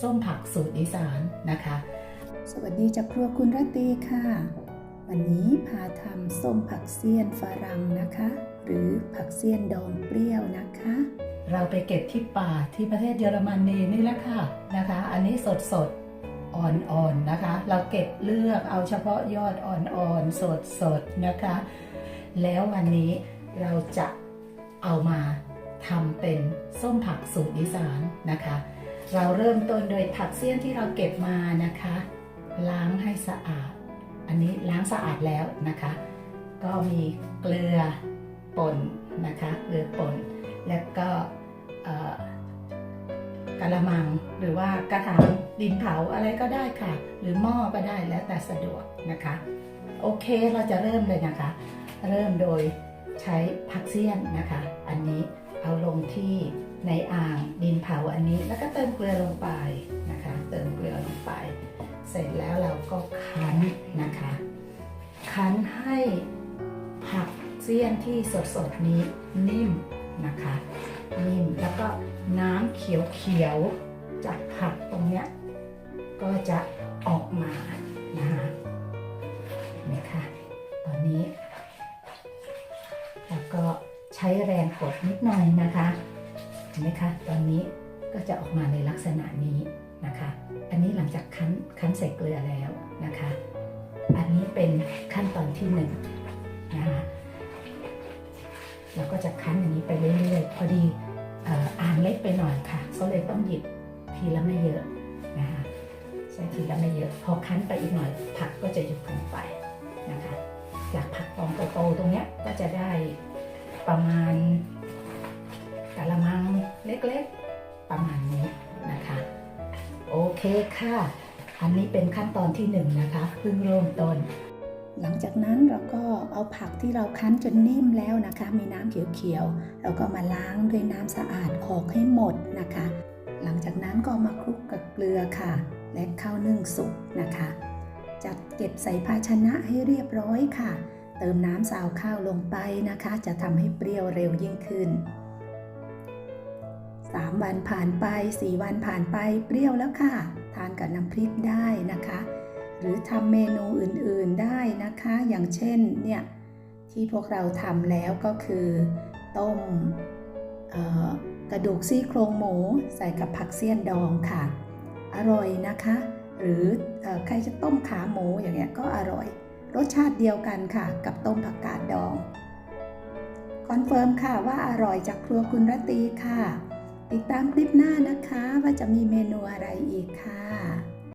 ส้มผักสูตรอีสานนะคะ สวัสดีจากครัวคุณรัตตีค่ะ วันนี้พาทำส้มผักเสี้ยนฝรั่งนะคะ หรือผักเสี้ยนดองเปรี้ยวนะคะ เราไปเก็บที่ป่าที่ประเทศเยอรมนีนี่แหละค่ะนะคะ อันนี้สดสดๆอ่อนๆนะคะ เราเก็บเลือกเอาเฉพาะยอดอ่อนๆสดๆนะคะ แล้ววันนี้เราจะเอามา ทำเป็นส้มผักสูตรอีสานนะคะ เราเริ่มต้นโดยผักเสี้ยนที่เราเก็บมานะคะ ล้างให้สะอาด อันนี้ล้างสะอาดแล้วนะคะ ก็มีเกลือป่นนะคะเกลือป่นแล้วก็เอ่อกระมังหรือว่ากระถางดินเผาอะไรก็ได้ค่ะ หรือหม้อก็ได้แล้วแต่สะดวกนะคะ โอเคเราจะเริ่มเลยนะคะ เริ่มโดยใช้ผักเสี้ยนนะคะ อันนี้ เอาลงที่ในอ่างดินเผาอันนี้ แล้วก็เติมเกลือลงไปนะคะ เติมเกลือลงไป เสร็จแล้วเราก็คั้นนะคะ คั้นให้ผักเสี้ยนที่สดๆนี้นิ่มนะคะ นิ่มแล้วก็น้ำเขียวๆจากผักตรงเนี้ยก็จะออกมานะคะ ช้แรงกดนิดหน่อยนะคะเห็นไหมคะตอนนี้ก็จะออกมาในลักษณะนี้นะคะ อันนี้หลังจากคั้นคั้นใส่เกลือแล้วนะคะ อันนี้เป็นขั้นตอนที่หนึ่งนะคะเราก็จะคั้นอย่างนี้ไปเรื่อยๆพอดีอ่ออ่างเล็กไปหน่อยค่ะ ก็เลยต้องหยิบทีละไม่เยอะนะคะใช้ทีละไม่เยอะ พอคั้นไปอีกหน่อย ผักก็จะหยุดลงไปนะคะ จากผักกองโตๆตรงเนี้ยก็จะได้ ประมาณกะละมังเล็กๆ ประมาณนี้นะคะ โอเคค่ะ อันนี้เป็นขั้นตอนที่หนึ่งนะคะเพิ่งเริ่มต้น หลังจากนั้นเราก็เอาผักที่เราคั้นจนนิ่มแล้วนะคะ มีน้ำเขียวๆเราก็มาล้างด้วยน้ำสะอาดออกให้หมดนะคะ หลังจากนั้นก็มาคลุกกับเกลือค่ะ และข้าวนึ่งสุกนะคะ จัดเก็บใส่ภาชนะให้เรียบร้อยค่ะ เติมน้ำซาวข้าวลงไปนะคะ จะทำให้เปรี้ยวเร็วยิ่งขึ้น 3 วันผ่านไป 4 วันผ่านไปเปรี้ยวแล้วค่ะ ทานกับน้ำพริกได้นะคะ หรือทำเมนูอื่นๆได้นะคะ อย่างเช่นเนี่ยที่พวกเราทำแล้วก็คือ ต้มกระดูกซี่โครงหมูใส่กับผักเสี้ยนดองค่ะ อร่อยนะคะ หรืออใครจะต้มขาหมูอย่างเงี้ยก็อร่อย รสชาติเดียวกันค่ะ กับต้มผักกาดดอง คอนเฟิร์มค่ะว่าอร่อยจากครัวคุณรตีค่ะ ติดตามคลิปหน้านะคะว่าจะมีเมนูอะไรอีกค่ะ